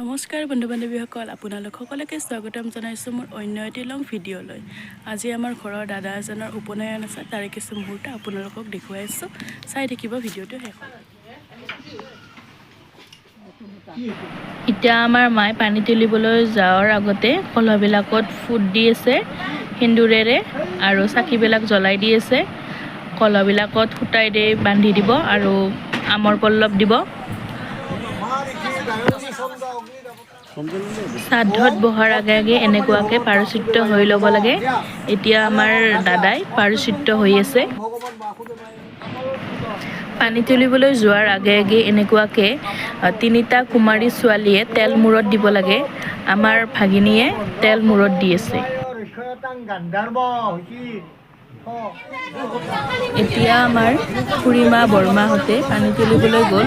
নমস্কাৰ বন্ধু বান্ধৱীসকল আপোনালোক সকলোকে স্বাগতম জনাইছোঁ মোৰ অন্য এটি লং। ভিডিঅ'লৈ আজি আমাৰ ঘৰৰ দাদা এজনৰ উপনয়ন আছে তাৰে কিছু মুহূৰ্ত আপোনালোকক দেখুৱাই আছোঁ চাই থাকিব ভিডিঅ'টো শেষত এতিয়া আমাৰ মায়ে পানী তুলিবলৈ যোৱাৰ আগতে কলহবিলাকত ফুট দি আছে সেন্দুৰেৰে আৰু চাকিবিলাক জ্বলাই দি আছে। কলহবিলাকত সূতাই দি বান্ধি দিব আৰু আমৰ পল্লৱ দিব। শ্ৰাদ্ধত বহাৰ আগে আগে এনেকুৱাকৈ পাৰচিত্ৰ হৈ ল'ব লাগে। এতিয়া আমাৰ দাদাই পাৰচিত্ৰ হৈ আছে। পানী তুলিবলৈ যোৱাৰ আগে আগে এনেকুৱাকৈ তিনিটা কুমাৰী ছোৱালীয়ে তেল মূৰত দিব লাগে। আমাৰ ভাগিনীয়ে তেল মূৰত দি আছে। এতিয়া আমাৰ খুৰীমা বৰমাহঁতে পানী তুলিবলৈ গ'ল।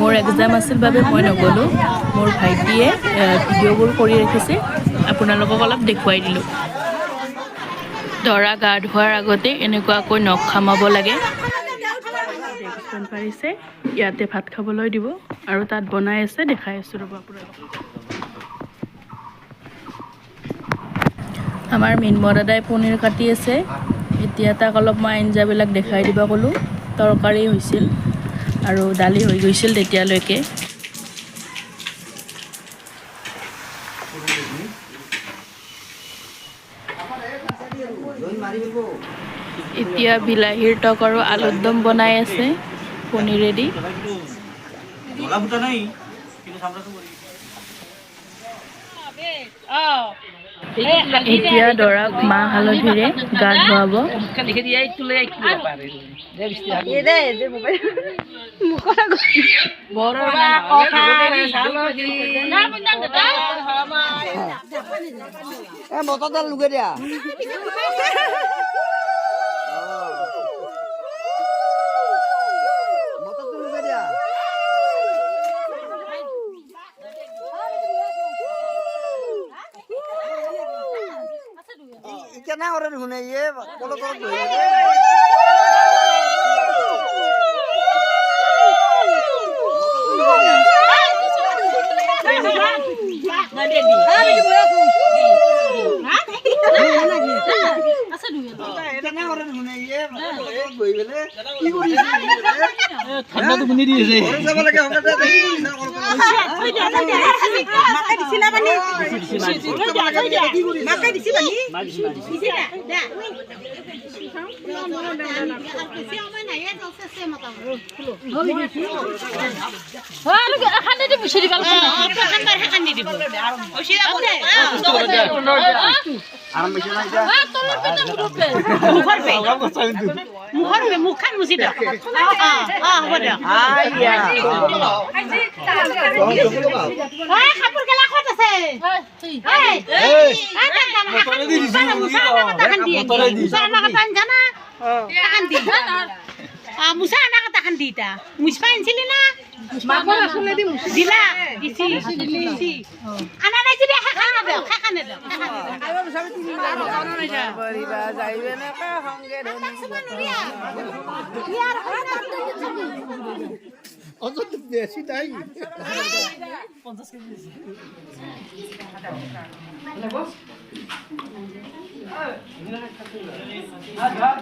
মোৰ এক্সাম আছিল বাবে মই নগ'লোঁ। মোৰ ভাইটিয়ে ভিডিঅ'বোৰ কৰি ৰাখিছে। আপোনালোকক অলপ দেখুৱাই দিলোঁ। দৰা গা ধোৱাৰ আগতে এনেকুৱাকৈ নখ খামাব লাগে। পাৰিছে ইয়াতে ভাত খাবলৈ দিব আৰু তাত বনাই আছে দেখাই আছোঁ ৰ'ব আপোনালোকক। আমাৰ মিনম দাদাই পনীৰ কাটি আছে। এতিয়া তাক অলপ মই আঞ্জাবিলাক দেখাই দিব ক'লোঁ। তৰকাৰী হৈছিল আৰু দালি হৈ গৈছিল তেতিয়ালৈকে। এতিয়া বিলাহীৰ টক আৰু আলুৰ দম বনাই আছে। পনীৰেদি ধলা এতিয়া দৰাক মাহ হালধিৰে গা ধুৱাব। এ মটৰডাল লুকে দিয়া কেনে কৰে দেখোন ইয়ে কলৰ তলত বহি থাকে। কেনে কৰে দেখোন ইয়ে কলৰ তলত বহি পেলাই কি কৰি আছে? কোনে না এতিয়া? মুখখন মুচি দিয়ক অ অ হ'ব দিয়ক আইয়া। ঐ কাপোৰ গেলা ক'ত আছে এই, মটৰে দি দিছো, মুচা আনা কথা খান দি মটৰে দি মুচা আনা কথা জানা তাখান দি মুচা আনা কথা খান দি তা মুচপা আনছিলি না? দিলা? দিছি। দিছি। আনা নাই যদি খাখানে দিয়ক খাখানে দিয়ক অযথা বেশি তাই আইন্দা খানি রাখবা নাও মানে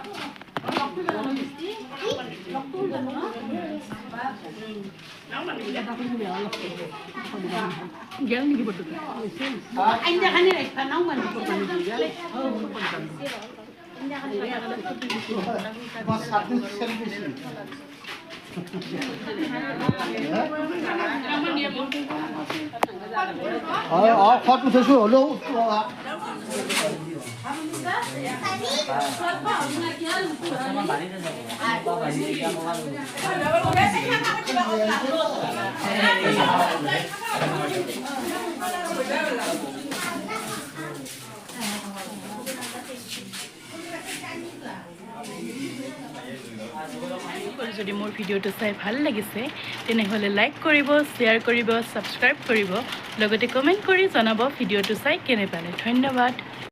অ খত উঠাইছো হ'লেও যদি মোৰ ভিডিঅ'টো চাই ভালো লাগিছে, তেনেহ'লে লাইক কৰিব শ্বেয়াৰ কৰিব ছাবস্ক্ৰাইব কৰিব, লগতে কমেণ্ট কৰি জনাব ভিডিঅ'টো চাই কেনে পালে। ধন্যবাদ।